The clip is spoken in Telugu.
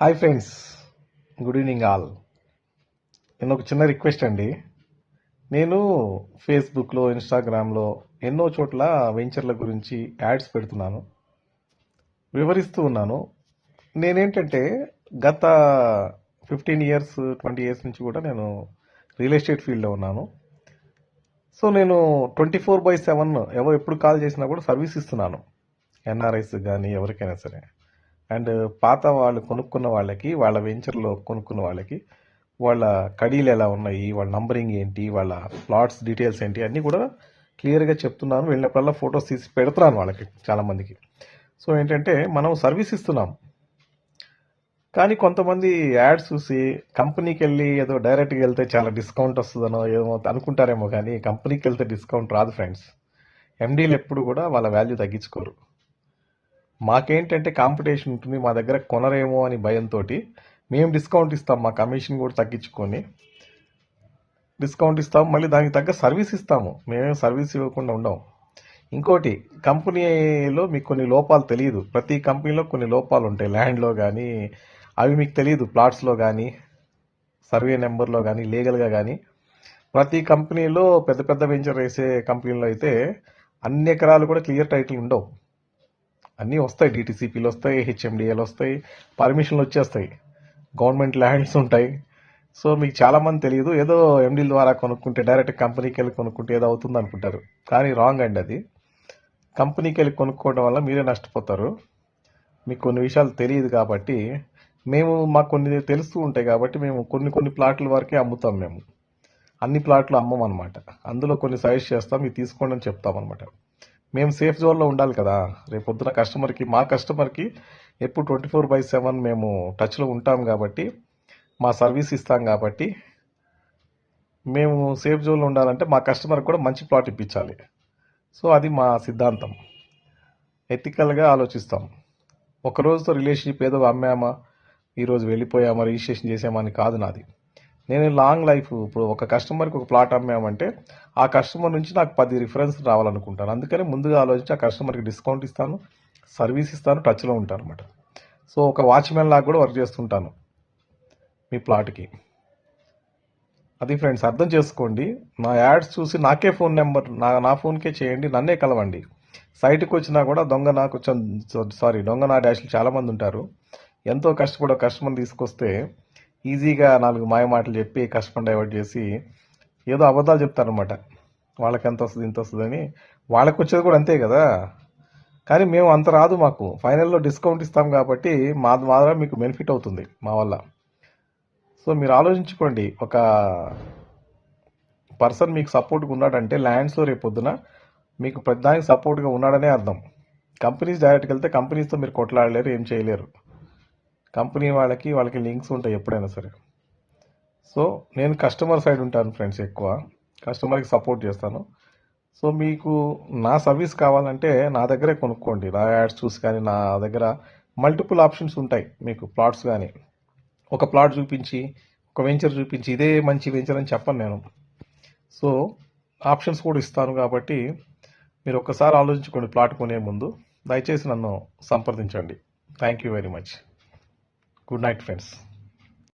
Hi friends good evening all నేను ఒక చిన్న రిక్వెస్ట్ అండి. నేను ఫేస్బుక్లో ఇన్స్టాగ్రామ్లో ఎన్నో చోట్ల వెంచర్ల గురించి యాడ్స్ పెడుతున్నాను. వివరిస్తూ ఉన్నాను. నేనేంటంటే గత ఫిఫ్టీన్ ఇయర్స్ ట్వంటీ ఇయర్స్ నుంచి కూడా నేను రియల్ ఎస్టేట్ ఫీల్డ్లో ఉన్నాను. సో నేను ట్వంటీ ఫోర్ బై సెవెన్ ఎవరు ఎప్పుడు కాల్ చేసినా కూడా సర్వీస్ ఇస్తున్నాను. ఎన్ఆర్ఐస్ కానీ ఎవరికైనా సరే. అండ్ పాత వాళ్ళు కొనుక్కున్న వాళ్ళకి వాళ్ళ వెంచర్లో కొనుక్కున్న వాళ్ళకి వాళ్ళ కడీలు ఎలా ఉన్నాయి వాళ్ళ నంబరింగ్ ఏంటి వాళ్ళ ప్లాట్స్ డీటెయిల్స్ ఏంటి అన్నీ కూడా క్లియర్గా చెప్తున్నాను. వెళ్ళినప్పుడల్లా ఫొటోస్ తీసి పెడుతున్నాను వాళ్ళకి చాలామందికి సో ఏంటంటే మనం సర్వీస్ ఇస్తున్నాం. కానీ కొంతమంది యాడ్స్ చూసి కంపెనీకి వెళ్ళి ఏదో డైరెక్ట్గా వెళ్తే చాలా డిస్కౌంట్ వస్తుందనో ఏమో అనుకుంటారేమో కానీ కంపెనీకి వెళ్తే డిస్కౌంట్ రాదు ఫ్రెండ్స్. ఎండీలు ఎప్పుడు కూడా వాళ్ళ వాల్యూ తగ్గించుకోరు. మాకేంటంటే కాంపిటీషన్ ఉంటుంది మా దగ్గర కొనరేమో అని భయంతో మేము డిస్కౌంట్ ఇస్తాం మా కమిషన్ కూడా తగ్గించుకొని డిస్కౌంట్ ఇస్తాం మళ్ళీ దానికి తగ్గ సర్వీస్ ఇస్తాము. మేమేం సర్వీస్ ఇవ్వకుండా ఉండం ఇంకోటి కంపెనీలో మీకు కొన్ని లోపాలు తెలియదు. ప్రతి కంపెనీలో కొన్ని లోపాలు ఉంటాయి. ల్యాండ్లో కానీ అవి మీకు తెలియదు. ప్లాట్స్లో కానీ సర్వే నెంబర్లో కానీ లీగల్గా కానీ ప్రతి కంపెనీలో పెద్ద పెద్ద వెంచర్ వేసే కంపెనీలో అయితే అన్ని ఎకరాలు కూడా క్లియర్ టైటిల్ ఉండవు. అన్నీ వస్తాయి డిటీసీపీలు వస్తాయి హెచ్ఎండిఎల్ వస్తాయి పర్మిషన్లు వచ్చేస్తాయి. గవర్నమెంట్ ల్యాండ్స్ ఉంటాయి. సో మీకు చాలా మంది తెలియదు ఏదో ఎండీల ద్వారా కొనుక్కుంటే డైరెక్ట్ కంపెనీకి వెళ్ళి కొనుక్కుంటే ఏదో అవుతుంది అనుకుంటారు. కానీ రాంగ్ అండి అది. కంపెనీకి వెళ్ళి కొనుక్కోవడం వల్ల మీరే నష్టపోతారు. మీకు కొన్ని విషయాలు తెలియదు కాబట్టి మేము మాకు కొన్ని తెలుస్తూ ఉంటాయి కాబట్టి మేము కొన్ని కొన్ని ప్లాట్ల వరకే అమ్ముతాం మేము. అన్ని ప్లాట్లు అమ్మం అనమాట అందులో కొన్ని సజెస్ట్ చేస్తాం ఇది తీసుకోండి అని చెప్తాం అనమాట మేము సేఫ్ జోన్లో ఉండాలి కదా. రేపు పొద్దున కస్టమర్కి మా కస్టమర్కి ఎప్పుడు ట్వంటీ ఫోర్ బై సెవెన్ మేము టచ్లో ఉంటాం కాబట్టి మా సర్వీస్ ఇస్తాం కాబట్టి మేము సేఫ్ జోన్లో ఉండాలంటే మా కస్టమర్ కూడా మంచి ప్లాట్ ఇప్పించాలి. సో అది మా సిద్ధాంతం. ఎథికల్గా ఆలోచిస్తాం. ఒక రోజుతో రిలేషన్షిప్ ఏదో అమ్మామా ఈరోజు వెళ్ళిపోయామా రిజిస్ట్రేషన్ చేసామా అని కాదు నాది. నేను లాంగ్ లైఫ్ ఇప్పుడు ఒక కస్టమర్కి ఒక ప్లాట్ అమ్మామంటే ఆ కస్టమర్ నుంచి నాకు పది రిఫరెన్స్ రావాలనుకుంటాను. అందుకని ముందుగా ఆలోచించి ఆ కస్టమర్కి డిస్కౌంట్ ఇస్తాను సర్వీస్ ఇస్తాను టచ్లో ఉంటాను అనమాట సో ఒక వాచ్మెన్ లాగా కూడా వర్క్ చేస్తుంటాను మీ ప్లాట్కి అది ఫ్రెండ్స్ అర్థం చేసుకోండి. నా యాడ్స్ చూసి నాకే ఫోన్ నెంబర్ నా నా ఫోన్కే చేయండి నన్నే కలవండి. సైట్కి వచ్చినా కూడా దొంగ నాకు సారీ దొంగ నా డాష్లు చాలామంది ఉంటారు. ఎంతో కష్టపడి కస్టమర్ తీసుకొస్తే ఈజీగా నాలుగు మాయ మాటలు చెప్పి కస్టమర్ డైవర్ట్ చేసి ఏదో అబద్ధాలు చెప్తారనమాట వాళ్ళకి ఎంత వస్తుంది ఇంత వస్తుందని వాళ్ళకి వచ్చేది కూడా అంతే కదా. కానీ మేము అంత రాదు మాకు. ఫైనల్లో డిస్కౌంట్ ఇస్తాం కాబట్టి మా ద్వారా మీకు బెనిఫిట్ అవుతుంది మా వల్ల. సో మీరు ఆలోచించుకోండి. ఒక పర్సన్ మీకు సపోర్ట్గా ఉన్నాడంటే ల్యాండ్స్లో రేపు పొద్దున మీకు ప్రతిదానికి సపోర్ట్గా ఉన్నాడనే అర్థం. కంపెనీస్ డైరెక్ట్కి వెళ్తే కంపెనీస్తో మీరు కొట్లాడలేరు ఏం చేయలేరు. కంపెనీ వాళ్ళకి వాళ్ళకి లింక్స్ ఉంటాయి ఎప్పుడైనా సరే. సో నేను కస్టమర్ సైడ్ ఉంటాను ఫ్రెండ్స్ ఎక్కువ. కస్టమర్కి సపోర్ట్ చేస్తాను. సో మీకు నా సర్వీస్ కావాలంటే నా దగ్గరే కొనుక్కోండి. నా యాడ్స్ చూసి కానీ నా దగ్గర మల్టిపుల్ ఆప్షన్స్ ఉంటాయి మీకు ప్లాట్స్ కానీ. ఒక ప్లాట్ చూపించి ఒక వెంచర్ చూపించి ఇదే మంచి వెంచర్ అని చెప్పను నేను. సో ఆప్షన్స్ కూడా ఇస్తాను కాబట్టి మీరు ఒక్కసారి ఆలోచించుకోండి ప్లాట్ కొనే ముందు. దయచేసి నన్ను సంప్రదించండి. Thank you very much. Good night friends